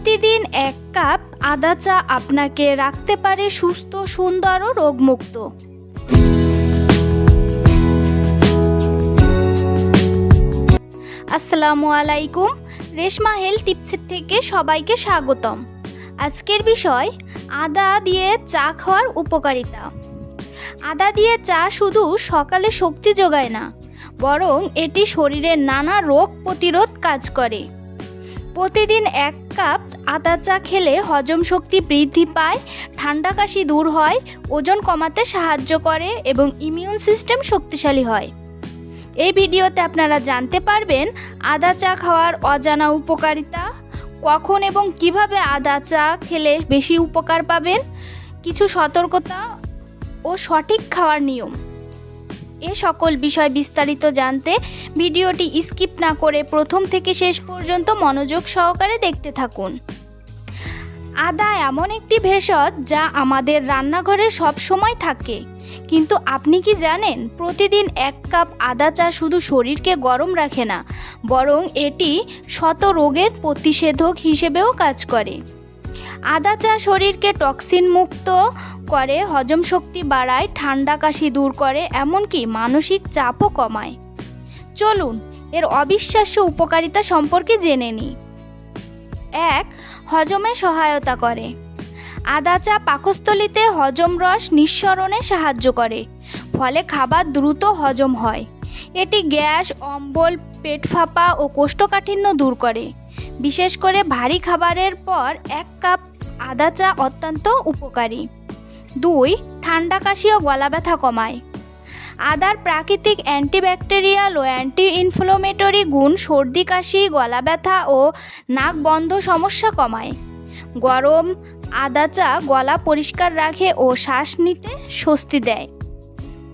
প্রতিদিন এক কাপ আদা চা আপনাকে রাখতে পারে সুস্থ, সুন্দর ও রোগমুক্ত। আসসালামু আলাইকুম। রেশমা হেলথ টিপসের থেকে সবাইকে স্বাগতম। আজকের বিষয়, আদা দিয়ে চা খাওয়ার উপকারিতা। আদা দিয়ে চা শুধু সকালে শক্তি যোগায় না, বরং এটি শরীরের নানা রোগ প্রতিরোধ কাজ করে। প্রতিদিন এক কাপ আদা চা খেলে হজম শক্তি বৃদ্ধি পায়, ঠান্ডা কাশি দূর হয়, ওজন কমাতে সাহায্য করে এবং ইমিউন সিস্টেম শক্তিশালী হয়। এই ভিডিওতে আপনারা জানতে পারবেন আদা চা খাওয়ার অজানা উপকারিতা, কখন এবং কীভাবে আদা চা খেলে বেশি উপকার পাবেন, কিছু সতর্কতা ও সঠিক খাওয়ার নিয়ম। এ সকল বিষয় বিস্তারিত জানতে ভিডিওটি স্কিপ না করে প্রথম থেকে শেষ পর্যন্ত মনোযোগ সহকারে দেখতে থাকুন। আদা এমন একটি ভেষজ যা আমাদের রান্নাঘরে সব সময় থাকে। কিন্তু আপনি কি জানেন, প্রতিদিন এক কাপ আদা চা শুধু শরীরকে গরম রাখে না, বরং এটি শত রোগের প্রতিষেধক হিসেবেও কাজ করে। আদা চা শরীরকে টক্সিন মুক্ত করে, হজম শক্তি বাড়ায়, ঠান্ডা কাশি দূর করে, এমনকি মানসিক চাপও কমায়। চলুন, এর অবিশ্বাস্য উপকারিতা সম্পর্কে জেনে নিই। এক, হজমে সহায়তা করে। আদা চা পাকস্থলিতে হজম রস নিঃসরণে সাহায্য করে, ফলে খাবার দ্রুত হজম হয়। এটি গ্যাস, অম্বল, পেট ফাঁপা ও কোষ্ঠকাঠিন্য দূর করে। বিশেষ করে ভারী খাবারের পর এক কাপ আদা চা অত্যন্ত উপকারী। দুই, ঠান্ডা কাশি ও গলা ব্যথা কমায়। আদার প্রাকৃতিক অ্যান্টিব্যাকটেরিয়াল ও অ্যান্টি ইনফ্লোমেটরি গুণ সর্দি কাশি, গলা ব্যথা ও নাক বন্ধ সমস্যা কমায়। গরম আদা চা গলা পরিষ্কার রাখে ও শ্বাস নিতে স্বস্তি দেয়।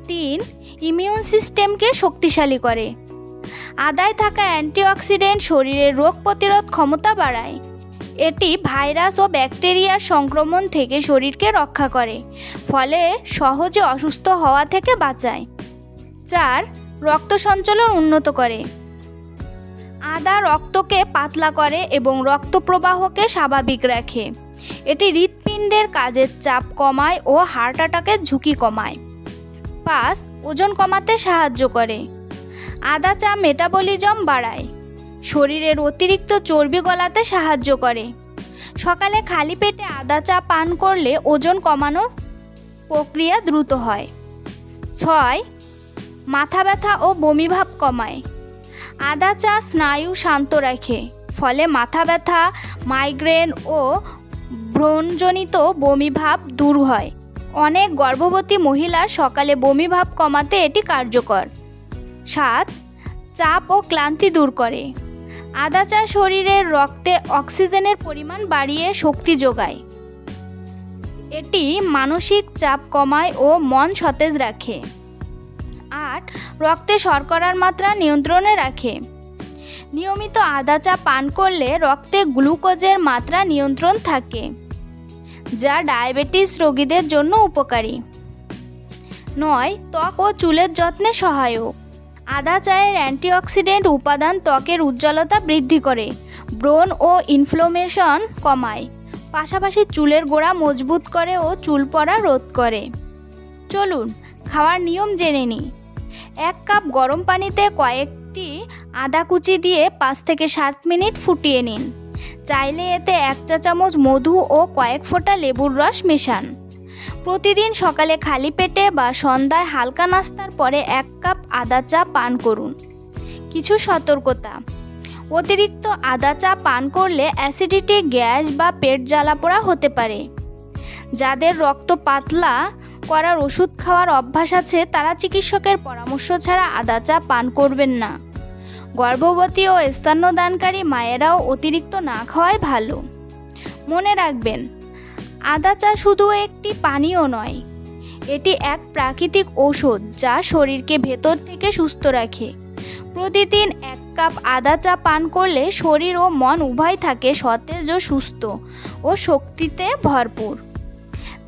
তিন, ইমিউন সিস্টেমকে শক্তিশালী করে। আদায় থাকা অ্যান্টিঅক্সিডেন্ট শরীরের রোগ প্রতিরোধ ক্ষমতা বাড়ায়। এটি ভাইরাস ও ব্যাকটেরিয়ার সংক্রমণ থেকে শরীরকে রক্ষা করে, ফলে সহজে অসুস্থ হওয়া থেকে বাঁচায় চার রক্ত সঞ্চালন উন্নত করে। আদা রক্তকে পাতলা করে এবং রক্ত প্রবাহকে স্বাভাবিক রাখে। এটি হৃৎপিণ্ডের কাজের চাপ কমায় ও হার্ট অ্যাটাকের ঝুঁকি কমায়। পাঁচ ওজন কমাতে সাহায্য করে। আদা চা মেটাবলিজম বাড়ায়। শরীরের অতিরিক্ত চর্বি গলাতে সাহায্য করে। সকালে খালি পেটে আদা চা পান করলে ওজন কমানোর প্রক্রিয়া দ্রুত হয়। ছয়, মাথা ব্যথা ও বমিভাব কমায়। আদা চা স্নায়ু শান্ত রাখে, ফলে মাথা ব্যথা, মাইগ্রেন ও ব্রণজনিত বমিভাব দূর হয়। অনেক গর্ভবতী মহিলার সকালে বমিভাব কমাতে এটি কার্যকর। সাত চাপ ও ক্লান্তি দূর করে। আদা চা শরীরের রক্তে অক্সিজেনের পরিমাণ বাড়িয়ে শক্তি যোগায়। এটি মানসিক চাপ কমায় ও মন সতেজ রাখে। আট, রক্তে শর্করার মাত্রা নিয়ন্ত্রণে রাখে। নিয়মিত আদা চা পান করলে রক্তে গ্লুকোজের মাত্রা নিয়ন্ত্রণ থাকে, যা ডায়াবেটিস রোগীদের জন্য উপকারী। নয়, ত্বক ও চুলের যত্নে সহায়ক। আদা চায়ের অ্যান্টিঅক্সিডেন্ট উপাদান ত্বকের উজ্জ্বলতা বৃদ্ধি করে, ব্রণ ও ইনফ্লোমেশন কমায়, পাশাপাশি চুলের গোড়া মজবুত করে ও চুল পড়া রোধ করে। চলুন, খাওয়ার নিয়ম জেনে নিই এক কাপ গরম পানিতে কয়েকটি আদা কুচি দিয়ে পাঁচ থেকে সাত মিনিট ফুটিয়ে নিন। চাইলে এতে এক চা চামচ মধু ও কয়েক ফোঁটা লেবুর রস মেশান। প্রতিদিন সকালে খালি পেটে বা সন্ধ্যায় হালকা নাস্তার পরে এক কাপ আদা চা পান করুন। কিছু সতর্কতা। অতিরিক্ত আদা চা পান করলে অ্যাসিডিটি, গ্যাস বা পেট জ্বালাপোড়া হতে পারে। যাদের রক্ত পাতলা করার ওষুধ খাওয়ার অভ্যাস আছে, তারা চিকিৎসকের পরামর্শ ছাড়া আদা চা পান করবেন না। গর্ভবতী ও স্তন্যদানকারী মায়েরাও অতিরিক্ত না খাওয়াই ভালো। মনে রাখবেন আদা চা শুধু একটি পানীয় নয়, এটি এক প্রাকৃতিক ঔষধ যা শরীরকে ভেতর থেকে সুস্থ রাখে। প্রতিদিন এক কাপ আদা চা পান করলে শরীর ও মন উভয় থাকে সতেজ ও সুস্থ ও শক্তিতে ভরপুর।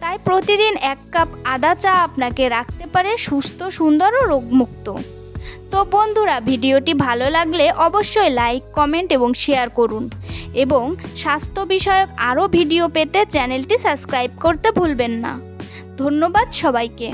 তাই প্রতিদিন এক কাপ আদা চা আপনাকে রাখতে পারে সুস্থ, সুন্দর ও রোগমুক্ত। তো বন্ধুরা, ভিডিওটি ভালো লাগলে অবশ্যই লাইক, কমেন্ট এবং শেয়ার করুন। এবং স্বাস্থ্য বিষয়ক আরও ভিডিও পেতে চ্যানেলটি সাবস্ক্রাইব করতে ভুলবেন না। ধন্যবাদ সবাইকে।